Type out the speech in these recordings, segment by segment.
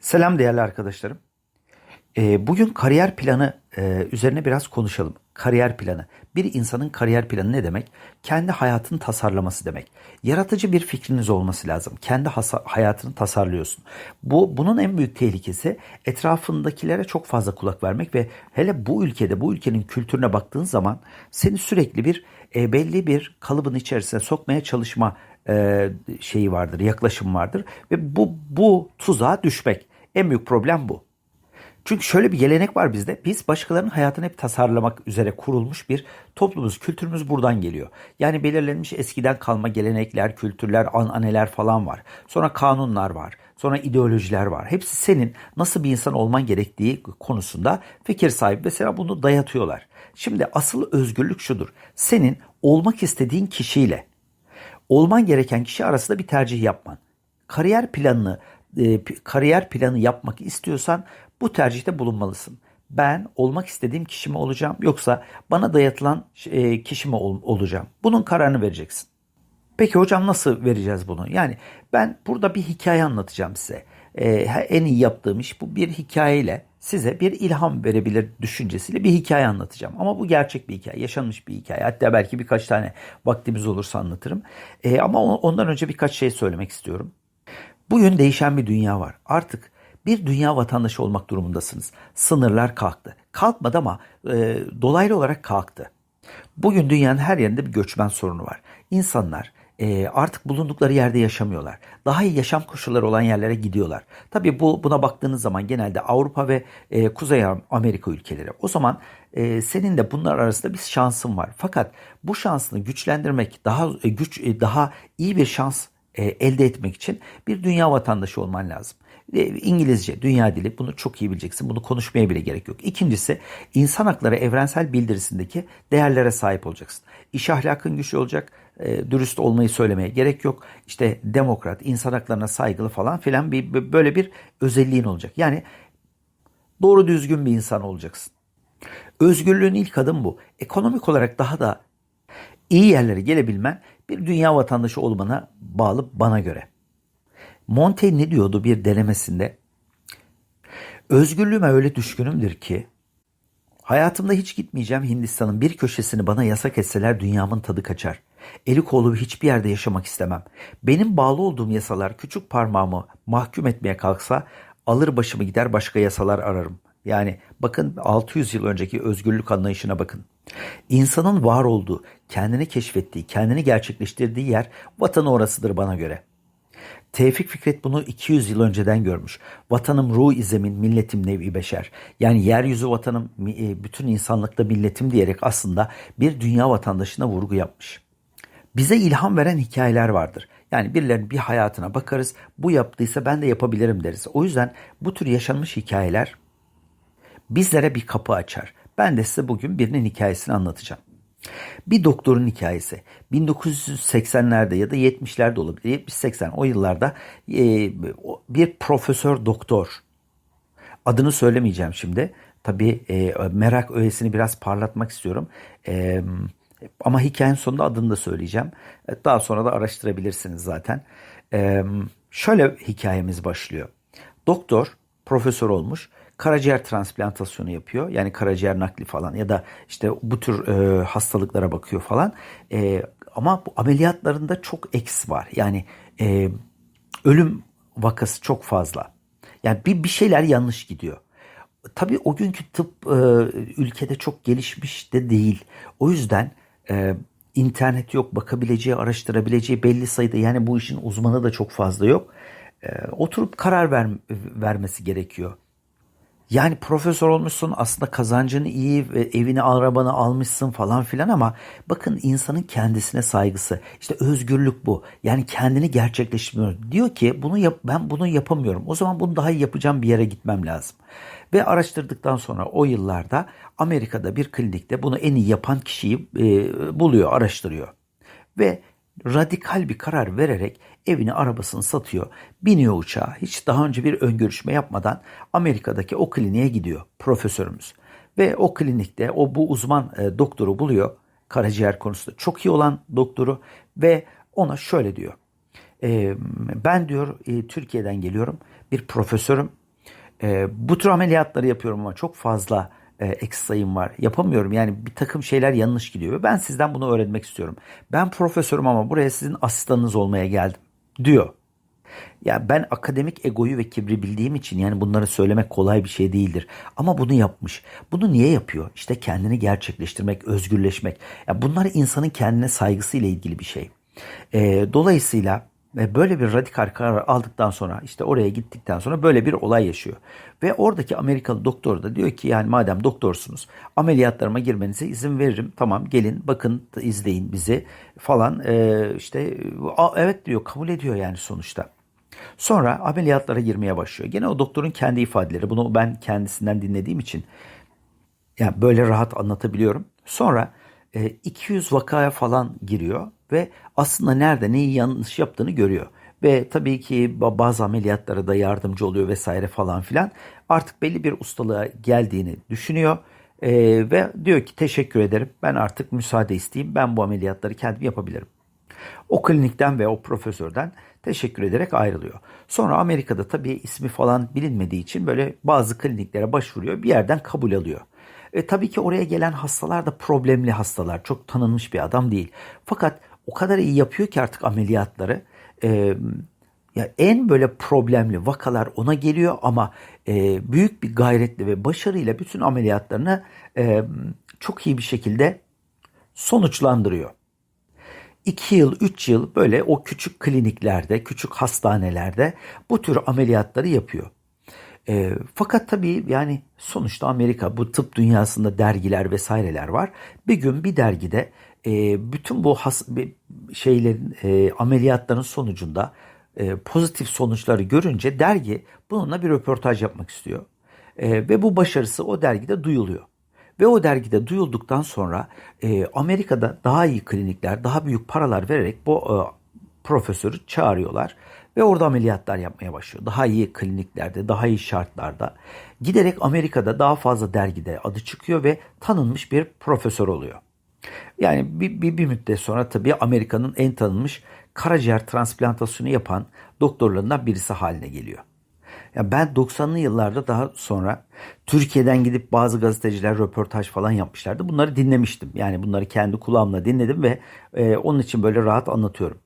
Selam değerli arkadaşlarım. Ee, bugün kariyer planı e, üzerine biraz konuşalım. Kariyer planı. Bir insanın kariyer planı ne demek? Kendi hayatını tasarlaması demek. Yaratıcı bir fikriniz olması lazım. Kendi hayatını tasarlıyorsun. Bu bunun en büyük tehlikesi etrafındakilere çok fazla kulak vermek ve hele bu ülkede, bu ülkenin kültürüne baktığın zaman seni sürekli bir e, belli bir kalıbın içerisine sokmaya çalışma e, şeyi vardır, yaklaşım vardır ve bu bu tuzağa düşmek. En büyük problem bu. Çünkü şöyle bir gelenek var bizde. Biz başkalarının hayatını hep tasarlamak üzere kurulmuş bir toplumumuz, kültürümüz buradan geliyor. Yani belirlenmiş eskiden kalma gelenekler, kültürler, ananeler falan var. Sonra kanunlar var. Sonra ideolojiler var. Hepsi senin nasıl bir insan olman gerektiği konusunda fikir sahibi. Mesela bunu dayatıyorlar. Şimdi asıl özgürlük şudur. Senin olmak istediğin kişiyle olman gereken kişi arasında bir tercih yapman. Kariyer planını e, kariyer planı yapmak istiyorsan bu tercihte bulunmalısın. Ben olmak istediğim kişi mi olacağım yoksa bana dayatılan e, kişi mi ol- olacağım? Bunun kararını vereceksin. Peki hocam nasıl vereceğiz bunu? Yani ben burada bir hikaye anlatacağım size. Ee, en iyi yaptığım iş bu bir hikayeyle size bir ilham verebilir düşüncesiyle bir hikaye anlatacağım. Ama bu gerçek bir hikaye, yaşanmış bir hikaye. Hatta belki birkaç tane vaktimiz olursa anlatırım. Ee, ama on- ondan önce birkaç şey söylemek istiyorum. Bugün değişen bir dünya var. Artık bir dünya vatandaşı olmak durumundasınız. Sınırlar kalktı. Kalkmadı ama e, dolaylı olarak kalktı. Bugün dünyanın her yerinde bir göçmen sorunu var. İnsanlar e, artık bulundukları yerde yaşamıyorlar. Daha iyi yaşam koşulları olan yerlere gidiyorlar. Tabii bu buna baktığınız zaman genelde Avrupa ve e, Kuzey Amerika ülkeleri. O zaman e, senin de bunlar arasında bir şansın var. Fakat bu şansını güçlendirmek, daha e, güç e, daha iyi bir şans e, elde etmek için bir dünya vatandaşı olman lazım. E, İngilizce, dünya dili bunu çok iyi bileceksin. Bunu konuşmaya bile gerek yok. İkincisi insan hakları evrensel bildirisindeki değerlere sahip olacaksın. İş ahlakın güçlü olacak. e, dürüst olmayı söylemeye gerek yok. İşte demokrat, insan haklarına saygılı falan filan bir böyle bir özelliğin olacak. Yani doğru düzgün bir insan olacaksın. Özgürlüğün ilk adım bu. Ekonomik olarak daha da iyi yerlere gelebilmen bir dünya vatandaşı olmana bağlı bana göre. Montaigne ne diyordu bir denemesinde? Özgürlüğüme öyle düşkünümdür ki hayatımda hiç gitmeyeceğim Hindistan'ın bir köşesini bana yasak etseler dünyamın tadı kaçar. Eli kolu hiçbir yerde yaşamak istemem. Benim bağlı olduğum yasalar küçük parmağımı mahkum etmeye kalksa alır başımı gider başka yasalar ararım. Yani bakın 600 yıl önceki özgürlük anlayışına bakın. İnsanın var olduğu, kendini keşfettiği, kendini gerçekleştirdiği yer vatanı orasıdır bana göre. Tevfik Fikret bunu 200 yıl önceden görmüş. Vatanım ruh izemin, milletim nevi beşer. Yani yeryüzü vatanım, e, bütün insanlıkla milletim diyerek aslında bir dünya vatandaşına vurgu yapmış. Bize ilham veren hikayeler vardır. Yani birilerinin bir hayatına bakarız, bu yaptıysa ben de yapabilirim deriz. O yüzden bu tür yaşanmış hikayeler bizlere bir kapı açar. Ben de size bugün birinin hikayesini anlatacağım. Bir doktorun hikayesi. 1980'lerde ya da 70'lerde olabilir. 70-80 o yıllarda e, bir profesör doktor. Adını söylemeyeceğim şimdi. Tabii e, merak öğesini biraz parlatmak istiyorum. E, ama hikayenin sonunda adını da söyleyeceğim. Daha sonra da araştırabilirsiniz zaten. Şöyle hikayemiz başlıyor. Doktor profesör olmuş. Karaciğer transplantasyonu yapıyor. Yani karaciğer nakli falan ya da işte bu tür e, hastalıklara bakıyor falan. E, ama bu ameliyatlarında çok eks var. Yani e, ölüm vakası çok fazla. Yani bir, bir şeyler yanlış gidiyor. Tabii o günkü tıp e, ülkede çok gelişmiş de değil. O yüzden e, internet yok, bakabileceği, araştırabileceği belli sayıda yani bu işin uzmanı da çok fazla yok. E, oturup karar ver, vermesi gerekiyor. Yani profesör olmuşsun aslında kazancın iyi evini arabanı almışsın falan filan ama bakın insanın kendisine saygısı. İşte özgürlük bu. Yani kendini gerçekleştirmiyor. Diyor ki bunu yap, ben bunu yapamıyorum. O zaman bunu daha iyi yapacağım bir yere gitmem lazım. Ve araştırdıktan sonra o yıllarda Amerika'da bir klinikte bunu en iyi yapan kişiyi e, buluyor araştırıyor. Ve radikal bir karar vererek evini arabasını satıyor. Biniyor uçağa. Hiç daha önce bir öngörüşme yapmadan Amerika'daki o kliniğe gidiyor profesörümüz. Ve o klinikte o bu uzman e, doktoru buluyor. Karaciğer konusunda çok iyi olan doktoru ve ona şöyle diyor. E, ben diyor e, Türkiye'den geliyorum. Bir profesörüm. E, bu tür ameliyatları yapıyorum ama çok fazla e, ek sayım var. Yapamıyorum yani bir takım şeyler yanlış gidiyor ben sizden bunu öğrenmek istiyorum. Ben profesörüm ama buraya sizin asistanınız olmaya geldim diyor. Ya ben akademik egoyu ve kibri bildiğim için yani bunları söylemek kolay bir şey değildir. Ama bunu yapmış. Bunu niye yapıyor? İşte kendini gerçekleştirmek, özgürleşmek. Ya bunlar insanın kendine saygısıyla ilgili bir şey. Ee, dolayısıyla ve böyle bir radikal karar aldıktan sonra işte oraya gittikten sonra böyle bir olay yaşıyor. Ve oradaki Amerikalı doktor da diyor ki yani madem doktorsunuz ameliyatlarıma girmenize izin veririm. Tamam gelin bakın izleyin bizi falan ee, işte evet diyor kabul ediyor yani sonuçta. Sonra ameliyatlara girmeye başlıyor. Gene o doktorun kendi ifadeleri. Bunu ben kendisinden dinlediğim için yani böyle rahat anlatabiliyorum. Sonra 200 vakaya falan giriyor ve aslında nerede neyi yanlış yaptığını görüyor. Ve tabii ki bazı ameliyatlara da yardımcı oluyor vesaire falan filan. Artık belli bir ustalığa geldiğini düşünüyor. E, ve diyor ki teşekkür ederim ben artık müsaade isteyeyim ben bu ameliyatları kendim yapabilirim. O klinikten ve o profesörden teşekkür ederek ayrılıyor. Sonra Amerika'da tabii ismi falan bilinmediği için böyle bazı kliniklere başvuruyor. Bir yerden kabul alıyor. E, tabii ki oraya gelen hastalar da problemli hastalar. Çok tanınmış bir adam değil. Fakat o kadar iyi yapıyor ki artık ameliyatları. E, ya en böyle problemli vakalar ona geliyor ama e, büyük bir gayretle ve başarıyla bütün ameliyatlarını e, çok iyi bir şekilde sonuçlandırıyor. 2 yıl, 3 yıl böyle o küçük kliniklerde, küçük hastanelerde bu tür ameliyatları yapıyor. E, fakat tabii yani sonuçta Amerika bu tıp dünyasında dergiler vesaireler var. Bir gün bir dergide e, bütün bu has, şeylerin e, ameliyatların sonucunda e, pozitif sonuçları görünce dergi bununla bir röportaj yapmak istiyor. E, ve bu başarısı o dergide duyuluyor. Ve o dergide duyulduktan sonra e, Amerika'da daha iyi klinikler, daha büyük paralar vererek bu e, profesörü çağırıyorlar. Ve orada ameliyatlar yapmaya başlıyor. Daha iyi kliniklerde, daha iyi şartlarda. Giderek Amerika'da daha fazla dergide adı çıkıyor ve tanınmış bir profesör oluyor. Yani bir, bir, bir müddet sonra tabii Amerika'nın en tanınmış karaciğer transplantasyonu yapan doktorlarından birisi haline geliyor. Ya ben 90'lı yıllarda daha sonra Türkiye'den gidip bazı gazeteciler röportaj falan yapmışlardı. Bunları dinlemiştim. Yani bunları kendi kulağımla dinledim ve e, onun için böyle rahat anlatıyorum.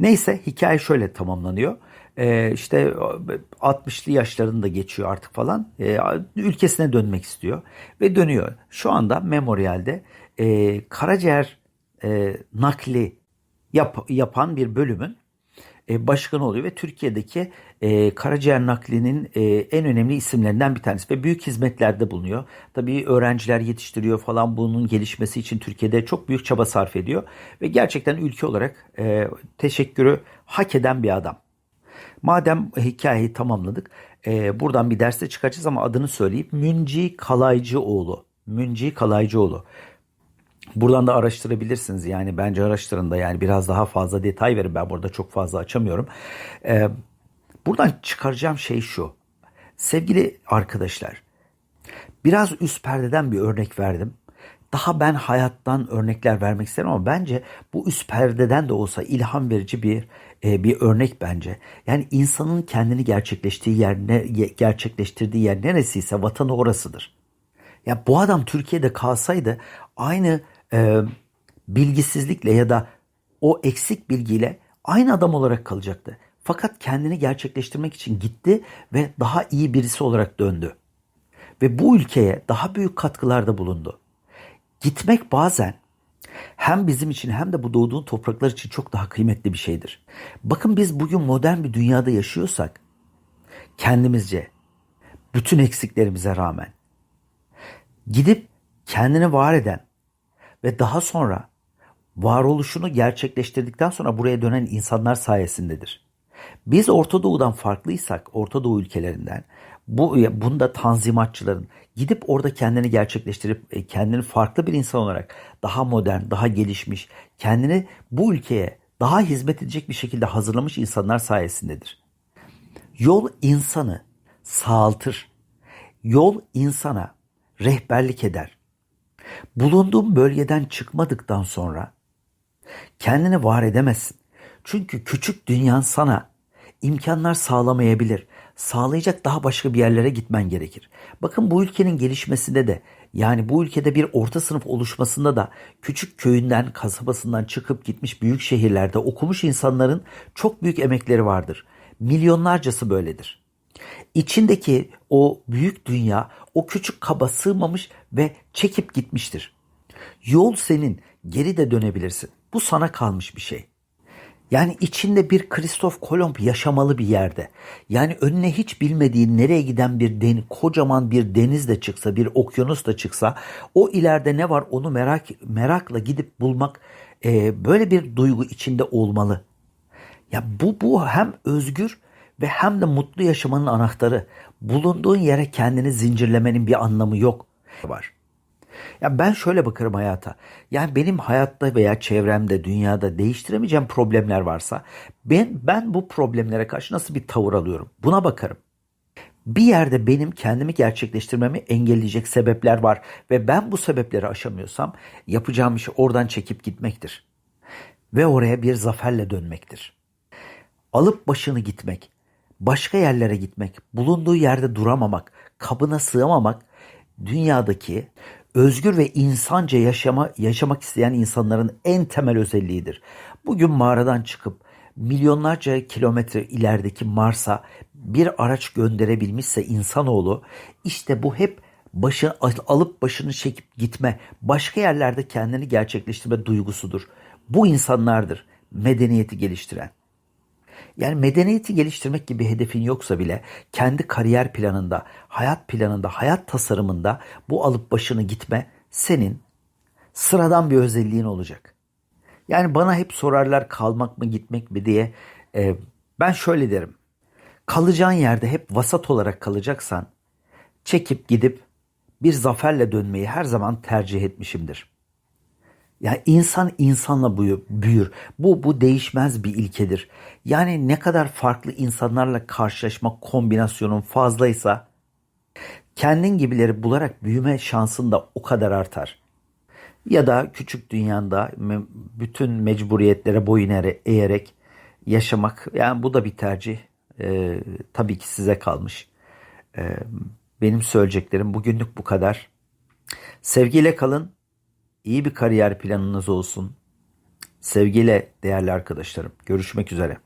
Neyse hikaye şöyle tamamlanıyor. Ee, işte 60'lı yaşlarında geçiyor artık falan. Ee, ülkesine dönmek istiyor ve dönüyor. Şu anda Memorial'de e, karaciğer e, nakli yap, yapan bir bölümün e, başkanı oluyor ve Türkiye'deki e, karaciğer naklinin e, en önemli isimlerinden bir tanesi ve büyük hizmetlerde bulunuyor. Tabii öğrenciler yetiştiriyor falan bunun gelişmesi için Türkiye'de çok büyük çaba sarf ediyor ve gerçekten ülke olarak e, teşekkürü hak eden bir adam. Madem hikayeyi tamamladık e, buradan bir derste çıkacağız ama adını söyleyip Münci Kalaycıoğlu. Münci Kalaycıoğlu. Buradan da araştırabilirsiniz. Yani bence araştırın da yani biraz daha fazla detay verin. Ben burada çok fazla açamıyorum. Ee, buradan çıkaracağım şey şu. Sevgili arkadaşlar, biraz üst perdeden bir örnek verdim. Daha ben hayattan örnekler vermek isterim ama bence bu üst perdeden de olsa ilham verici bir e, bir örnek bence. Yani insanın kendini gerçekleştiği yer ne, gerçekleştirdiği yer neresiyse vatanı orasıdır. Ya bu adam Türkiye'de kalsaydı aynı e, bilgisizlikle ya da o eksik bilgiyle aynı adam olarak kalacaktı. Fakat kendini gerçekleştirmek için gitti ve daha iyi birisi olarak döndü. Ve bu ülkeye daha büyük katkılarda bulundu. Gitmek bazen hem bizim için hem de bu doğduğun topraklar için çok daha kıymetli bir şeydir. Bakın biz bugün modern bir dünyada yaşıyorsak kendimizce bütün eksiklerimize rağmen gidip kendini var eden ve daha sonra varoluşunu gerçekleştirdikten sonra buraya dönen insanlar sayesindedir. Biz Orta Doğu'dan farklıysak, Orta Doğu ülkelerinden, bu bunda tanzimatçıların gidip orada kendini gerçekleştirip e, kendini farklı bir insan olarak daha modern, daha gelişmiş, kendini bu ülkeye daha hizmet edecek bir şekilde hazırlamış insanlar sayesindedir. Yol insanı sağaltır. Yol insana rehberlik eder. Bulunduğun bölgeden çıkmadıktan sonra kendini var edemezsin. Çünkü küçük dünyan sana imkanlar sağlamayabilir. sağlayacak daha başka bir yerlere gitmen gerekir. Bakın bu ülkenin gelişmesinde de yani bu ülkede bir orta sınıf oluşmasında da küçük köyünden, kasabasından çıkıp gitmiş büyük şehirlerde okumuş insanların çok büyük emekleri vardır. Milyonlarcası böyledir. İçindeki o büyük dünya o küçük kaba sığmamış ve çekip gitmiştir. Yol senin, geri de dönebilirsin. Bu sana kalmış bir şey. Yani içinde bir Kristof Kolomb yaşamalı bir yerde. Yani önüne hiç bilmediğin nereye giden bir deniz, kocaman bir deniz de çıksa, bir okyanus da çıksa, o ileride ne var onu merak merakla gidip bulmak e, böyle bir duygu içinde olmalı. Ya bu bu hem özgür ve hem de mutlu yaşamanın anahtarı. Bulunduğun yere kendini zincirlemenin bir anlamı yok var. Ya ben şöyle bakarım hayata. Yani benim hayatta veya çevremde, dünyada değiştiremeyeceğim problemler varsa ben ben bu problemlere karşı nasıl bir tavır alıyorum? Buna bakarım. Bir yerde benim kendimi gerçekleştirmemi engelleyecek sebepler var ve ben bu sebepleri aşamıyorsam yapacağım iş oradan çekip gitmektir. Ve oraya bir zaferle dönmektir. Alıp başını gitmek, başka yerlere gitmek, bulunduğu yerde duramamak, kabına sığamamak dünyadaki özgür ve insanca yaşama, yaşamak isteyen insanların en temel özelliğidir. Bugün mağaradan çıkıp milyonlarca kilometre ilerideki Mars'a bir araç gönderebilmişse insanoğlu işte bu hep başı alıp başını çekip gitme, başka yerlerde kendini gerçekleştirme duygusudur. Bu insanlardır medeniyeti geliştiren. Yani medeniyeti geliştirmek gibi hedefin yoksa bile kendi kariyer planında, hayat planında, hayat tasarımında bu alıp başını gitme senin sıradan bir özelliğin olacak. Yani bana hep sorarlar kalmak mı gitmek mi diye. Ee, ben şöyle derim. Kalacağın yerde hep vasat olarak kalacaksan çekip gidip bir zaferle dönmeyi her zaman tercih etmişimdir. Yani insan insanla büyür. Bu bu değişmez bir ilkedir. Yani ne kadar farklı insanlarla karşılaşma kombinasyonun fazlaysa kendin gibileri bularak büyüme şansın da o kadar artar. Ya da küçük dünyanda bütün mecburiyetlere boyun eğerek yaşamak yani bu da bir tercih. Ee, tabii ki size kalmış. Ee, benim söyleyeceklerim bugünlük bu kadar. Sevgiyle kalın. İyi bir kariyer planınız olsun. Sevgiyle değerli arkadaşlarım. Görüşmek üzere.